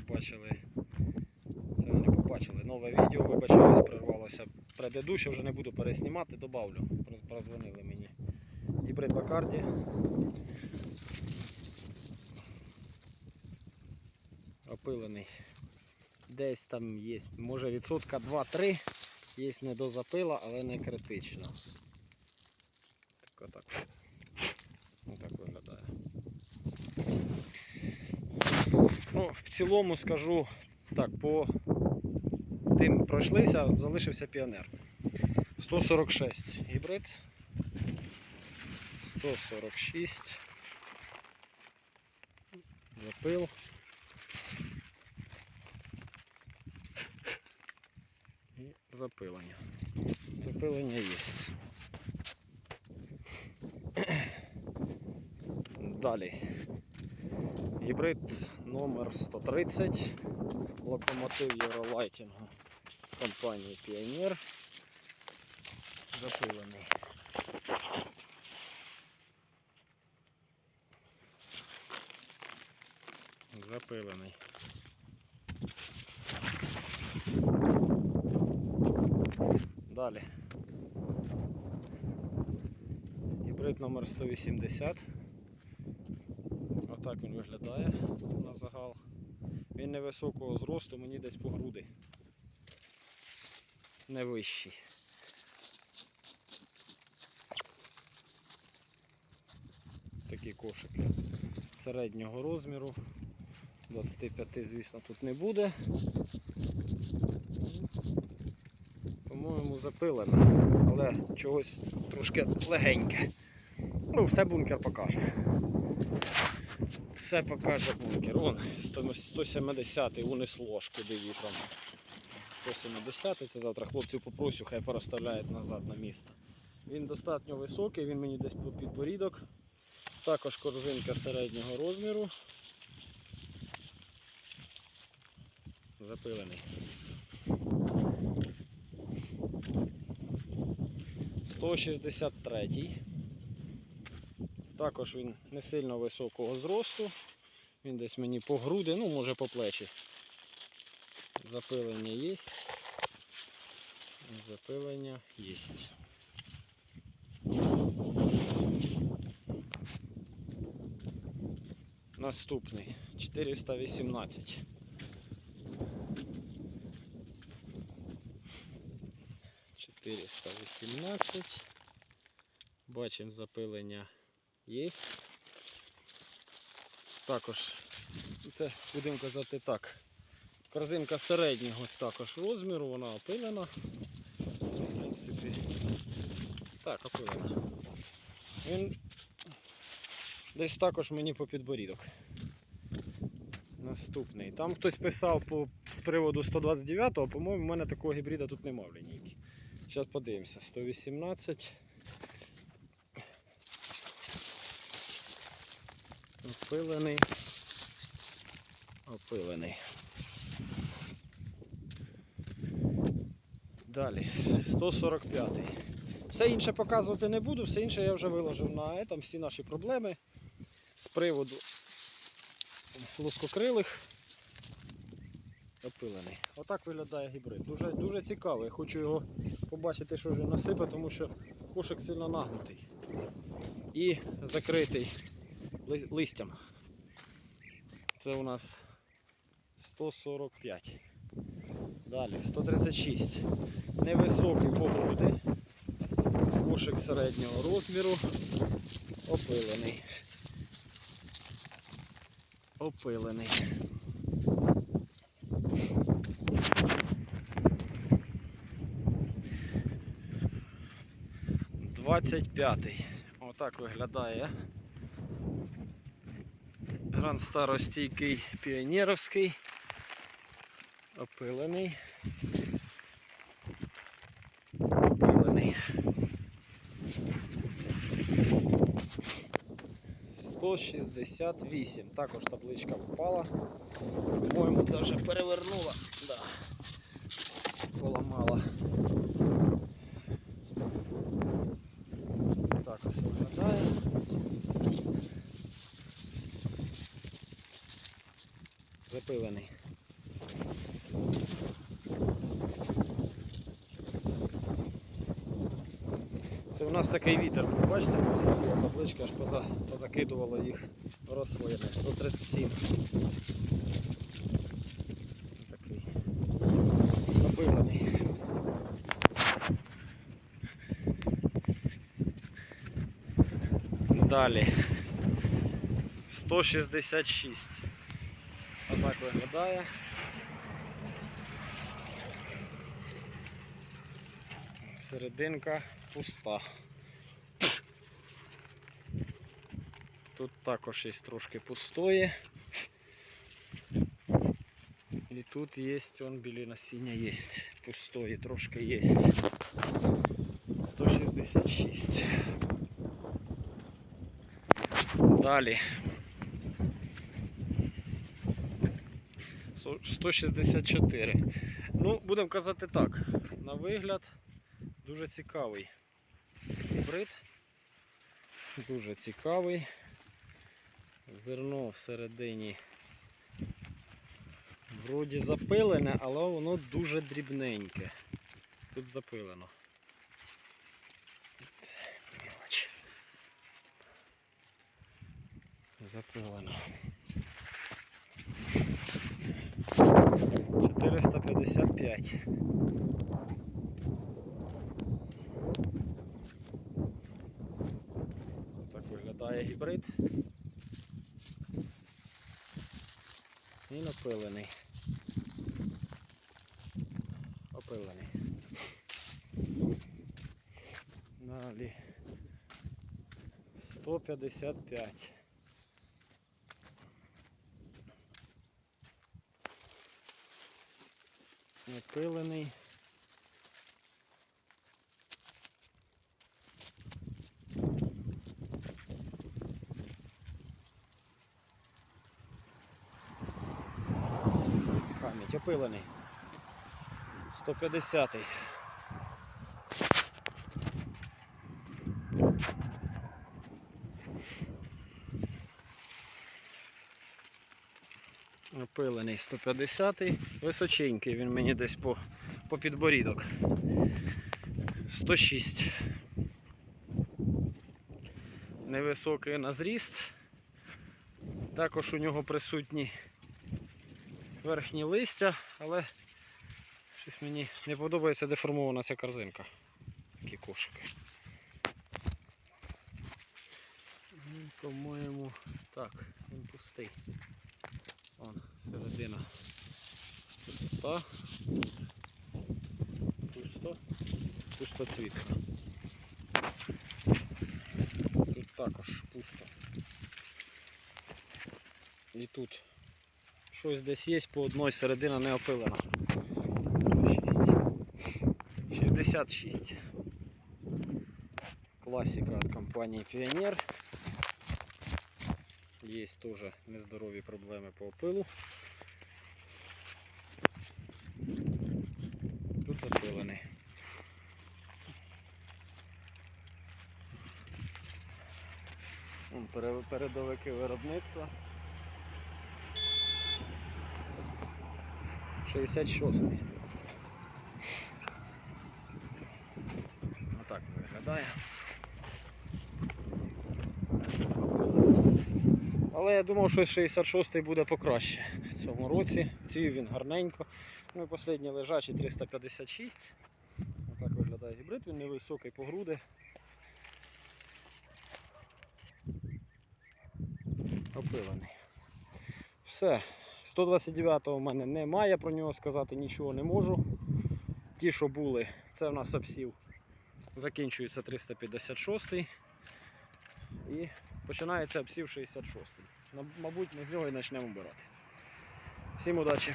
побачили. Це ви побачили. Нове відео, вибачаюсь, прервалося. Предыдуще вже не буду переснімати, добавлю. Прозвонили мені. Гібрид Бакарді. Опилений. Десь там є, може відсотка 2-3, є недозапила, але не критично. Так. Отак виглядає. Ну, в цілому скажу так, по тим пройшлися, залишився піонер. 146 гібрид. 146. Запил. І запилення. Запилення є. Далі. Гібрид номер 130. Локомотив Євролайтінгу компанії Піонер. Запилений. Запилений. Далі. Гібрид номер 180. Отак він виглядає на загал. Він невисокого зросту, мені десь по груди. Не вищий. Такі кошики середнього розміру. 25, звісно, тут не буде. По-моєму, запилено, але чогось трошки легеньке. Ну, все бункер покаже. Все покаже бункер. Вон 170-й унес ложку, вітром. 170 це завтра хлопців попросю, хай переставляють назад на місто. Він достатньо високий, він мені десь по підборідок. Також корзинка середнього розміру. Запилений. 163. Також він не сильно високого зросту. Він десь мені по груди, ну може по плечі. Запилення є. Запилення є. Наступний 418. Чотириста вісімнадцять. Бачимо запилення є. Також це будемо казати так. Корзинка середнього також розміру, вона опилена. В принципі, так, опилена. Він десь також мені по підборідок. Наступний. Там хтось писав по, з приводу 129-го, по-моєму, в мене такого гібрида тут немає в лінійці. Зараз подивимося. 118. Опилений. Опилений. Далі. 145-й. Все інше показувати не буду, все інше я вже виложив на там всі наші проблеми з приводу лускокрилих. Опилений. Отак виглядає гібрид. Дуже, дуже цікавий. Хочу його побачити, що вже насипе, тому що кошик сильно нагнутий. І закритий листям. Це у нас 145. Далі 136. Невисокий по груди. Кошик середнього розміру. Опилений. Опилений. Двадцять п'ятий. Отак виглядає. Гран старостійкий піонерівський. Опилений. Опилений. 168. Також табличка впала. По-моєму, навіть перевернула. Да. Поламала. Так ось виглядає. Це у нас такий вітер, бачите, зносила таблички, аж поза, позакидувало їх рослини. 137. Такий напилений. Далі. 166. Отак виглядає. Серединка пуста. Тут також є трошки пустої. І тут є, он білі насіння є. Пустої трошки є. 166. Далі. 164. Ну, будемо казати так. На вигляд дуже цікавий гібрид. Дуже цікавий. Зерно всередині вроді запилене, але воно дуже дрібненьке. Тут запилено. Запилено. 455. Так виглядає гібрид. І напилений. Опилений. Далі. 155. Напилений. Опилений. 150. Опилений 150. Височенький, він мені десь по, по підборідок. 106. Невисокий на зріст. Також у нього присутні верхні листя, але щось мені не подобається деформована ця корзинка. Такі кошики. По-моєму, так, він пустий. Вон, середина пуста. Пусто. Пустоцвітка. Тут також пусто. І тут щось десь є, по одній середина не опилена. 66. Класика від компанії Pioneer. Є теж нездорові проблеми по опилу. Тут пере- Передовики виробництва. 66-й. Отак виглядає. Але я думав, що 66-й буде покраще в цьому році. Цвів він гарненько. Ну і останній лежачий 356. Отак виглядає гібрид, він невисокий по груди. Опилений. Все. 129-го в мене немає, про нього сказати нічого не можу. Ті, що були, це в нас обсів. Закінчується 356 і починається обсів 66-й. Мабуть, ми з нього і почнемо обирати. Всім удачі!